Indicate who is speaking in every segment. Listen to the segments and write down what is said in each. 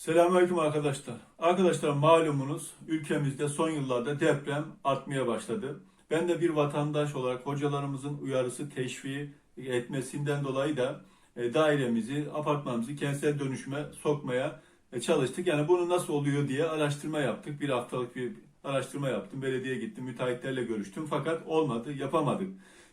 Speaker 1: Selamünaleyküm arkadaşlar. Arkadaşlar malumunuz ülkemizde son yıllarda deprem artmaya başladı. Ben de bir vatandaş olarak hocalarımızın uyarısı teşviği etmesinden dolayı da e, dairemizi, apartmanımızı kentsel dönüşüme sokmaya e, çalıştık. Yani bunu nasıl oluyor diye araştırma yaptık. Bir haftalık bir araştırma yaptım. Belediyeye gittim, müteahhitlerle görüştüm. Fakat olmadı, yapamadık.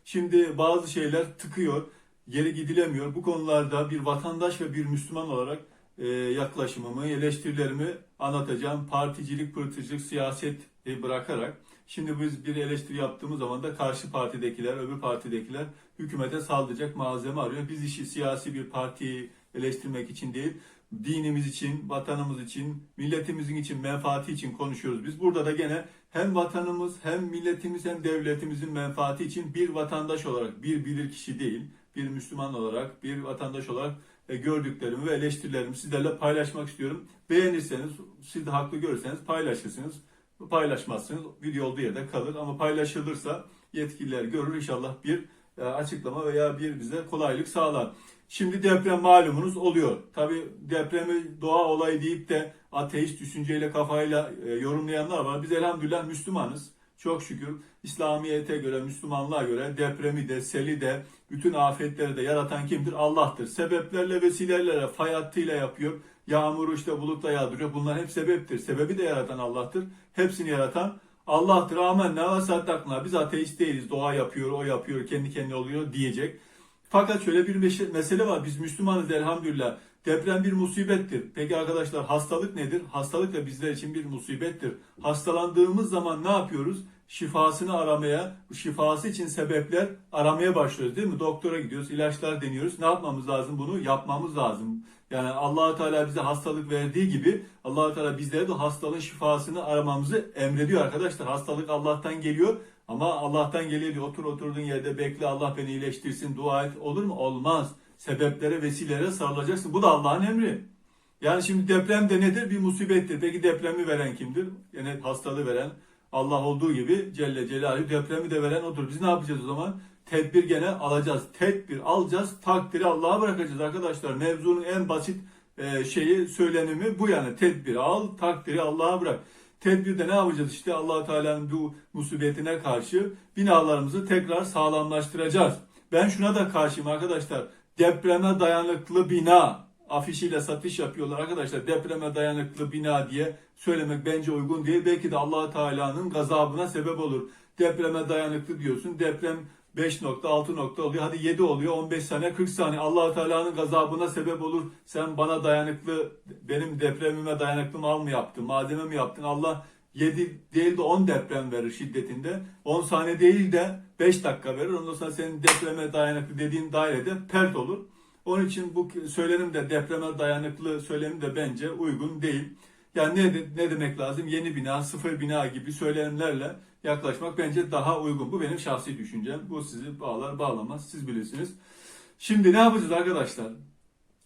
Speaker 1: Şimdi bazı şeyler tıkıyor, geri gidilemiyor. Bu konularda bir vatandaş ve bir Müslüman olarak e, yaklaşımımı, eleştirilerimi anlatacağım. Particilik, pırtıcılık, siyaset e, bırakarak. Şimdi biz bir eleştiri yaptığımız zaman da karşı partidekiler, öbür partidekiler hükümete saldıracak malzeme arıyor. Biz işi siyasi bir partiyi eleştirmek için değil, dinimiz için, vatanımız için, milletimizin için, menfaati için konuşuyoruz. Biz burada da gene hem vatanımız, hem milletimiz, hem devletimizin menfaati için bir vatandaş olarak, bir bilir kişi değil, bir Müslüman olarak, bir vatandaş olarak gördüklerimi ve eleştirilerimi sizlerle paylaşmak istiyorum. Beğenirseniz, siz de haklı görürseniz paylaşırsınız. Paylaşmazsınız, video olduğu yerde kalır ama paylaşılırsa yetkililer görür inşallah bir e, açıklama veya bir bize kolaylık sağlar. Şimdi deprem malumunuz oluyor. Tabi depremi doğa olayı deyip de ateist düşünceyle kafayla e, yorumlayanlar var. Biz elhamdülillah Müslümanız. Çok şükür İslamiyet'e göre, Müslümanlığa göre depremi de, seli de, bütün afetleri de yaratan kimdir? Allah'tır. Sebeplerle, vesilelerle, fay hattıyla yapıyor. Yağmuru işte bulutla yağdırıyor. Bunlar hep sebeptir. Sebebi de yaratan Allah'tır. Hepsini yaratan Allah'tır. Amenna ve saddakna. Biz ateist değiliz. Doğa yapıyor, o yapıyor, kendi kendine oluyor diyecek. Fakat şöyle bir mesele var. Biz Müslümanız elhamdülillah. Deprem bir musibettir. Peki arkadaşlar hastalık nedir? Hastalık da bizler için bir musibettir. Hastalandığımız zaman ne yapıyoruz? Şifasını aramaya, şifası için sebepler aramaya başlıyoruz değil mi? Doktora gidiyoruz, ilaçlar deniyoruz. Ne yapmamız lazım? Bunu yapmamız lazım. Yani allah Teala bize hastalık verdiği gibi allah Teala bizlere de hastalığın şifasını aramamızı emrediyor arkadaşlar. Hastalık Allah'tan geliyor ama Allah'tan geliyor diyor. Otur oturduğun yerde bekle Allah beni iyileştirsin, dua et. Olur mu? Olmaz. Sebeplere, vesilelere sarılacaksın. Bu da Allah'ın emri. Yani şimdi deprem de nedir? Bir musibettir. Peki depremi veren kimdir? Yani hastalığı veren Allah olduğu gibi Celle Celaluhu depremi de veren odur. Biz ne yapacağız o zaman? Tedbir gene alacağız. Tedbir alacağız. Takdiri Allah'a bırakacağız arkadaşlar. Mevzunun en basit e, şeyi söylenimi bu yani. Tedbir al, takdiri Allah'a bırak. Tedbirde ne yapacağız? İşte allah Teala'nın bu musibetine karşı binalarımızı tekrar sağlamlaştıracağız. Ben şuna da karşıyım arkadaşlar. Depreme dayanıklı bina afişiyle satış yapıyorlar arkadaşlar. Depreme dayanıklı bina diye söylemek bence uygun değil. Belki de allah Teala'nın gazabına sebep olur. Depreme dayanıklı diyorsun. Deprem 5 nokta 6 nokta oluyor. Hadi 7 oluyor. 15 saniye 40 saniye. allah Teala'nın gazabına sebep olur. Sen bana dayanıklı benim depremime dayanıklı mal mı yaptın? Malzeme mi yaptın? Allah 7 değil de 10 deprem verir şiddetinde. 10 saniye değil de 5 dakika verir. Ondan sonra senin depreme dayanıklı dediğin dairede pert olur. Onun için bu söylenim de depreme dayanıklı söylenim de bence uygun değil. Yani ne, ne demek lazım? Yeni bina, sıfır bina gibi söylemlerle yaklaşmak bence daha uygun. Bu benim şahsi düşüncem. Bu sizi bağlar bağlamaz. Siz bilirsiniz. Şimdi ne yapacağız arkadaşlar?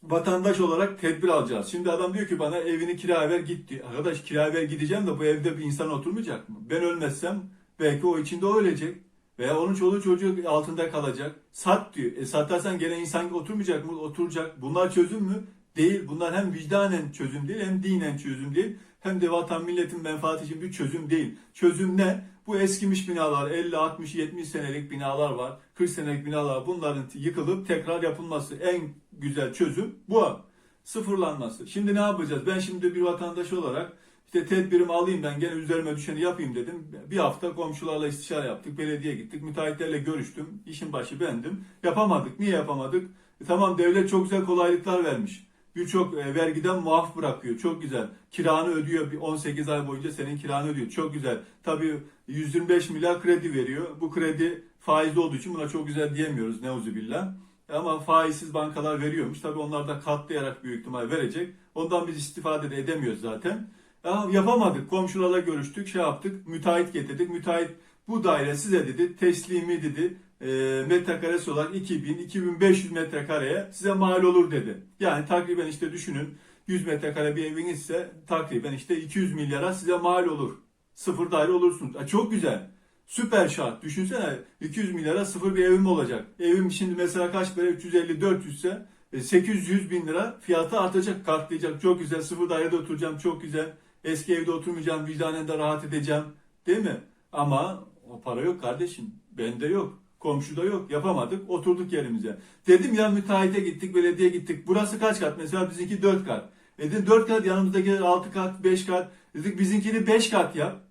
Speaker 1: Vatandaş olarak tedbir alacağız. Şimdi adam diyor ki bana evini kiraya ver git diyor. Arkadaş kiraya ver gideceğim de bu evde bir insan oturmayacak mı? Ben ölmezsem belki o içinde ölecek. Veya onun çoluğu çocuğu altında kalacak. Sat diyor. E satarsan gene insan oturmayacak mı? Oturacak. Bunlar çözüm mü? Değil. Bunlar hem vicdanen çözüm değil hem dinen çözüm değil. Hem de vatan milletin menfaati için bir çözüm değil. Çözüm ne? Bu eskimiş binalar 50, 60, 70 senelik binalar var. 40 senelik binalar bunların yıkılıp tekrar yapılması en güzel çözüm bu. Sıfırlanması. Şimdi ne yapacağız? Ben şimdi bir vatandaş olarak işte tedbirimi alayım ben gene üzerime düşeni yapayım dedim. Bir hafta komşularla istişare yaptık. Belediye gittik. Müteahhitlerle görüştüm. İşin başı bendim. Yapamadık. Niye yapamadık? E tamam devlet çok güzel kolaylıklar vermiş. Birçok e, vergiden muaf bırakıyor. Çok güzel. Kiranı ödüyor. Bir 18 ay boyunca senin kiranı ödüyor. Çok güzel. Tabii 125 milyar kredi veriyor. Bu kredi faizli olduğu için buna çok güzel diyemiyoruz. Neuzubillah. Ama faizsiz bankalar veriyormuş. Tabii onlar da katlayarak büyük ihtimal verecek. Ondan biz istifade de edemiyoruz zaten. Ya yapamadık. Komşularla görüştük, şey yaptık. Müteahhit getirdik. Müteahhit bu daire size dedi, teslimi dedi. E, metrekaresi olarak 2000-2500 metrekareye size mal olur dedi. Yani takriben işte düşünün 100 metrekare bir eviniz ise takriben işte 200 milyara size mal olur. Sıfır daire olursunuz. Ha, çok güzel. Süper şart. Düşünsene 200 milyara sıfır bir evim olacak. Evim şimdi mesela kaç para? 350-400 ise E, 800 bin lira fiyatı artacak, katlayacak. Çok güzel, sıfır dairede oturacağım, çok güzel. Eski evde oturmayacağım, vicdanen de rahat edeceğim. Değil mi? Ama o para yok kardeşim. Bende yok. Komşuda yok. Yapamadık. Oturduk yerimize. Dedim ya müteahhite gittik, belediye gittik. Burası kaç kat? Mesela bizimki 4 kat. E dedim 4 kat, yanımızdaki 6 kat, 5 kat. Dedik bizimkini 5 kat yap.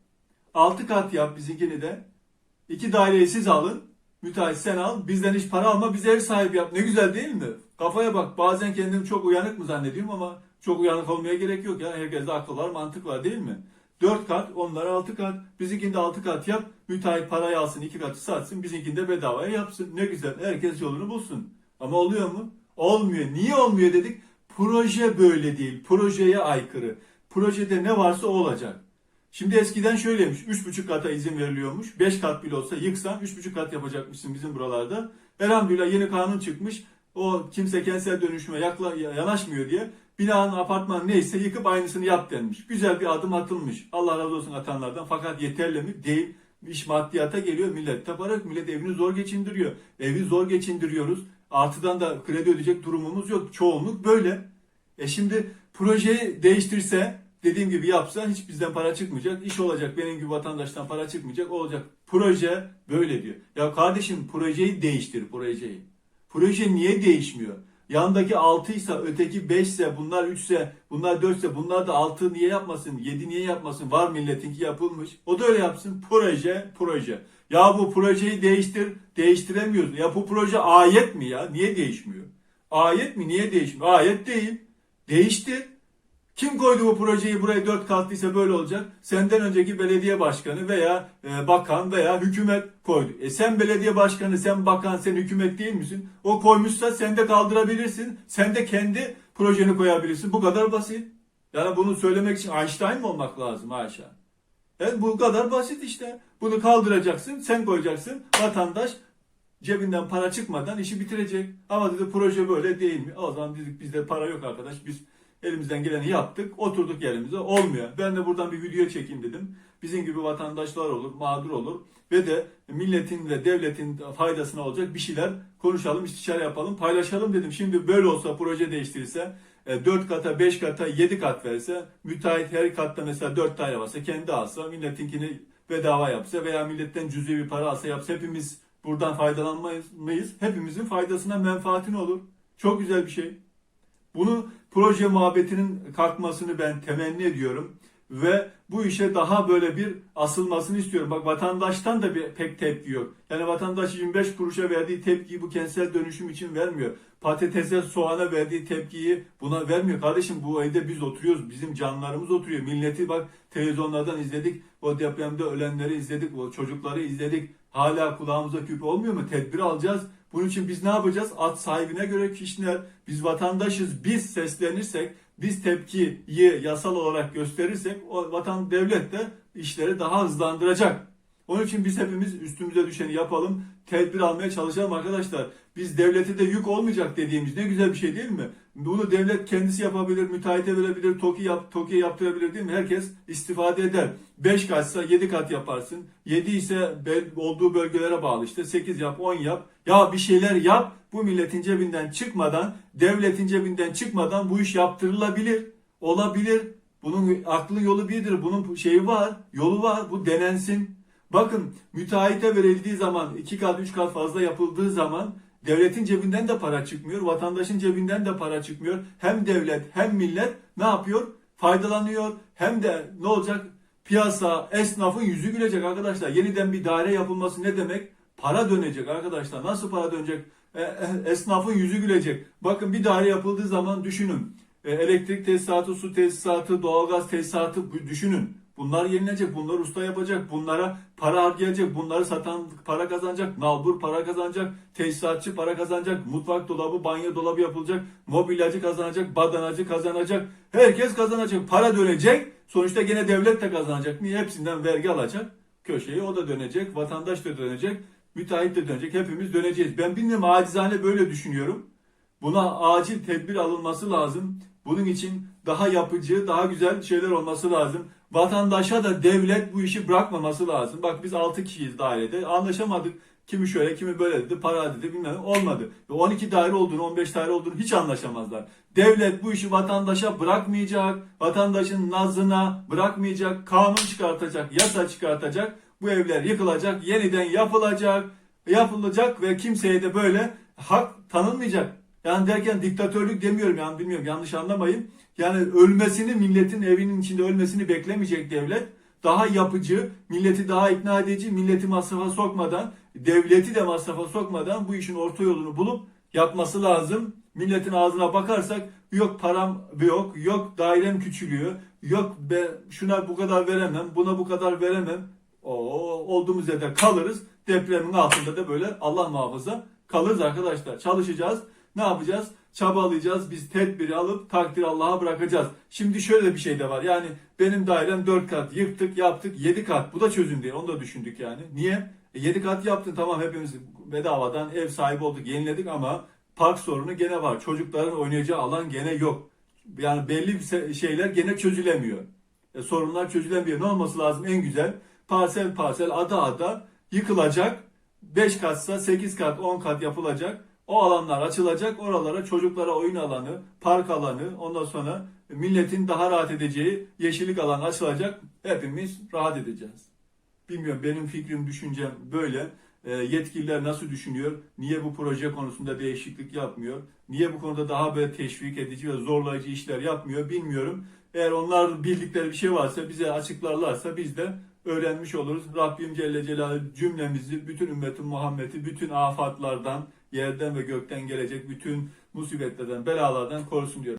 Speaker 1: 6 kat yap bizimkini de. İki daireyi siz alın. Müteahhit sen al. Bizden hiç para alma. Bize ev sahibi yap. Ne güzel değil mi? Kafaya bak. Bazen kendimi çok uyanık mı zannediyorum ama çok uyanık olmaya gerek yok ya. Herkeste akıl var, mantık var değil mi? 4 kat, onlara 6 kat. Bizimkinde 6 kat yap. Müteahhit parayı alsın, 2 katı satsın. Bizimkinde bedavaya yapsın. Ne güzel. Herkes yolunu bulsun. Ama oluyor mu? Olmuyor. Niye olmuyor dedik? Proje böyle değil. Projeye aykırı. Projede ne varsa o olacak. Şimdi eskiden şöyleymiş. 3,5 kata izin veriliyormuş. 5 kat bile olsa yıksan 3,5 kat yapacakmışsın bizim buralarda. Elhamdülillah yeni kanun çıkmış. O kimse kentsel dönüşüme yakla, yanaşmıyor diye binanın apartman neyse yıkıp aynısını yap denmiş. Güzel bir adım atılmış. Allah razı olsun atanlardan. Fakat yeterli mi? Değil. İş maddiyata geliyor. Millet de para yok. Millet evini zor geçindiriyor. Evi zor geçindiriyoruz. Artıdan da kredi ödeyecek durumumuz yok. Çoğunluk böyle. E şimdi projeyi değiştirse dediğim gibi yapsa hiç bizden para çıkmayacak. İş olacak. Benim gibi vatandaştan para çıkmayacak. Olacak. Proje böyle diyor. Ya kardeşim projeyi değiştir projeyi. Proje niye değişmiyor? Yandaki 6 ise öteki 5 ise bunlar 3 ise bunlar 4 ise bunlar da 6 niye yapmasın? 7 niye yapmasın? Var milletinki yapılmış. O da öyle yapsın. Proje proje. Ya bu projeyi değiştir değiştiremiyoruz. Ya bu proje ayet mi ya? Niye değişmiyor? Ayet mi? Niye değişmiyor? Ayet değil. Değiştir. Kim koydu bu projeyi buraya dört katlıysa böyle olacak? Senden önceki belediye başkanı veya e, bakan veya hükümet koydu. E sen belediye başkanı, sen bakan, sen hükümet değil misin? O koymuşsa sen de kaldırabilirsin. Sen de kendi projeni koyabilirsin. Bu kadar basit. Yani bunu söylemek için Einstein mı olmak lazım haşa? Evet, bu kadar basit işte. Bunu kaldıracaksın, sen koyacaksın. Vatandaş cebinden para çıkmadan işi bitirecek. Ama dedi proje böyle değil mi? O zaman dedik bizde para yok arkadaş. Biz elimizden geleni yaptık. Oturduk yerimize. Olmuyor. Ben de buradan bir video çekeyim dedim. Bizim gibi vatandaşlar olur, mağdur olur. Ve de milletin ve devletin faydasına olacak bir şeyler konuşalım, istişare yapalım, paylaşalım dedim. Şimdi böyle olsa proje değiştirirse 4 kata, 5 kata, 7 kat verse, müteahhit her katta mesela 4 daire varsa kendi alsa, milletinkini bedava yapsa veya milletten cüzi bir para alsa yapsa hepimiz buradan faydalanmayız. Hepimizin faydasına menfaatine olur. Çok güzel bir şey. Bunu proje muhabbetinin kalkmasını ben temenni ediyorum ve bu işe daha böyle bir asılmasını istiyorum. Bak vatandaştan da bir pek tepki yok. Yani vatandaş 25 kuruşa verdiği tepkiyi bu kentsel dönüşüm için vermiyor. Patatese, soğana verdiği tepkiyi buna vermiyor. Kardeşim bu evde biz oturuyoruz. Bizim canlarımız oturuyor. Milleti bak televizyonlardan izledik. O depremde ölenleri izledik. O çocukları izledik. Hala kulağımıza küpe olmuyor mu? Tedbir alacağız. Bunun için biz ne yapacağız? At sahibine göre kişiler, biz vatandaşız, biz seslenirsek, biz tepkiyi yasal olarak gösterirsek o vatan devlet de işleri daha hızlandıracak. Onun için biz hepimiz üstümüze düşeni yapalım, tedbir almaya çalışalım arkadaşlar. Biz devlete de yük olmayacak dediğimiz ne güzel bir şey değil mi? Bunu devlet kendisi yapabilir, müteahhite verebilir, TOKİ yap, TOKİ yaptırabilir değil mi? Herkes istifade eder. 5 katsa 7 kat yaparsın. 7 ise olduğu bölgelere bağlı işte 8 yap, 10 yap. Ya bir şeyler yap. Bu milletin cebinden çıkmadan, devletin cebinden çıkmadan bu iş yaptırılabilir. Olabilir. Bunun aklı yolu birdir. Bunun şeyi var, yolu var. Bu denensin. Bakın müteahhite verildiği zaman 2 kat 3 kat fazla yapıldığı zaman devletin cebinden de para çıkmıyor. Vatandaşın cebinden de para çıkmıyor. Hem devlet hem millet ne yapıyor? Faydalanıyor. Hem de ne olacak? Piyasa, esnafın yüzü gülecek arkadaşlar. Yeniden bir daire yapılması ne demek? Para dönecek arkadaşlar. Nasıl para dönecek? E, e, esnafın yüzü gülecek. Bakın bir daire yapıldığı zaman düşünün. E, elektrik tesisatı, su tesisatı, doğalgaz tesisatı düşünün. Bunlar yenilecek, bunlar usta yapacak, bunlara para harcayacak, bunları satan para kazanacak, nalbur para kazanacak, tesisatçı para kazanacak, mutfak dolabı, banyo dolabı yapılacak, mobilyacı kazanacak, badanacı kazanacak, herkes kazanacak, para dönecek, sonuçta gene devlet de kazanacak. Niye? Hepsinden vergi alacak, köşeyi o da dönecek, vatandaş da dönecek, müteahhit de dönecek, hepimiz döneceğiz. Ben bilmiyorum acizane böyle düşünüyorum. Buna acil tedbir alınması lazım. Bunun için daha yapıcı, daha güzel şeyler olması lazım. Vatandaşa da devlet bu işi bırakmaması lazım. Bak biz 6 kişiyiz dairede. Anlaşamadık. Kimi şöyle kimi böyle dedi. Para dedi bilmem olmadı. Ve 12 daire olduğunu 15 daire olduğunu hiç anlaşamazlar. Devlet bu işi vatandaşa bırakmayacak. Vatandaşın nazına bırakmayacak. Kanun çıkartacak. Yasa çıkartacak. Bu evler yıkılacak. Yeniden yapılacak. Yapılacak ve kimseye de böyle hak tanınmayacak. Yani derken diktatörlük demiyorum yani bilmiyorum yanlış anlamayın. Yani ölmesini milletin evinin içinde ölmesini beklemeyecek devlet. Daha yapıcı, milleti daha ikna edici, milleti masrafa sokmadan, devleti de masrafa sokmadan bu işin orta yolunu bulup yapması lazım. Milletin ağzına bakarsak yok param yok, yok dairem küçülüyor, yok ben şuna bu kadar veremem, buna bu kadar veremem. O olduğumuz yerde kalırız. Depremin altında da böyle Allah muhafaza kalırız arkadaşlar. Çalışacağız. Ne yapacağız? Çabalayacağız. Biz tedbiri alıp takdir Allah'a bırakacağız. Şimdi şöyle bir şey de var. Yani benim dairem 4 kat yıktık yaptık 7 kat. Bu da çözüm değil. Onu da düşündük yani. Niye? E 7 kat yaptın tamam hepimiz bedavadan ev sahibi olduk yeniledik ama park sorunu gene var. Çocukların oynayacağı alan gene yok. Yani belli şeyler gene çözülemiyor. E, sorunlar çözülemiyor. Ne olması lazım en güzel? Parsel parsel ada ada yıkılacak. 5 katsa 8 kat 10 kat yapılacak. O alanlar açılacak. Oralara çocuklara oyun alanı, park alanı, ondan sonra milletin daha rahat edeceği yeşillik alanı açılacak. Hepimiz rahat edeceğiz. Bilmiyorum benim fikrim, düşüncem böyle. E, yetkililer nasıl düşünüyor? Niye bu proje konusunda değişiklik yapmıyor? Niye bu konuda daha böyle teşvik edici ve zorlayıcı işler yapmıyor bilmiyorum. Eğer onlar bildikleri bir şey varsa bize açıklarlarsa biz de öğrenmiş oluruz. Rabbim Celle Celaluhu cümlemizi, bütün ümmetin Muhammed'i, bütün afatlardan, yerden ve gökten gelecek bütün musibetlerden, belalardan korusun diyorum.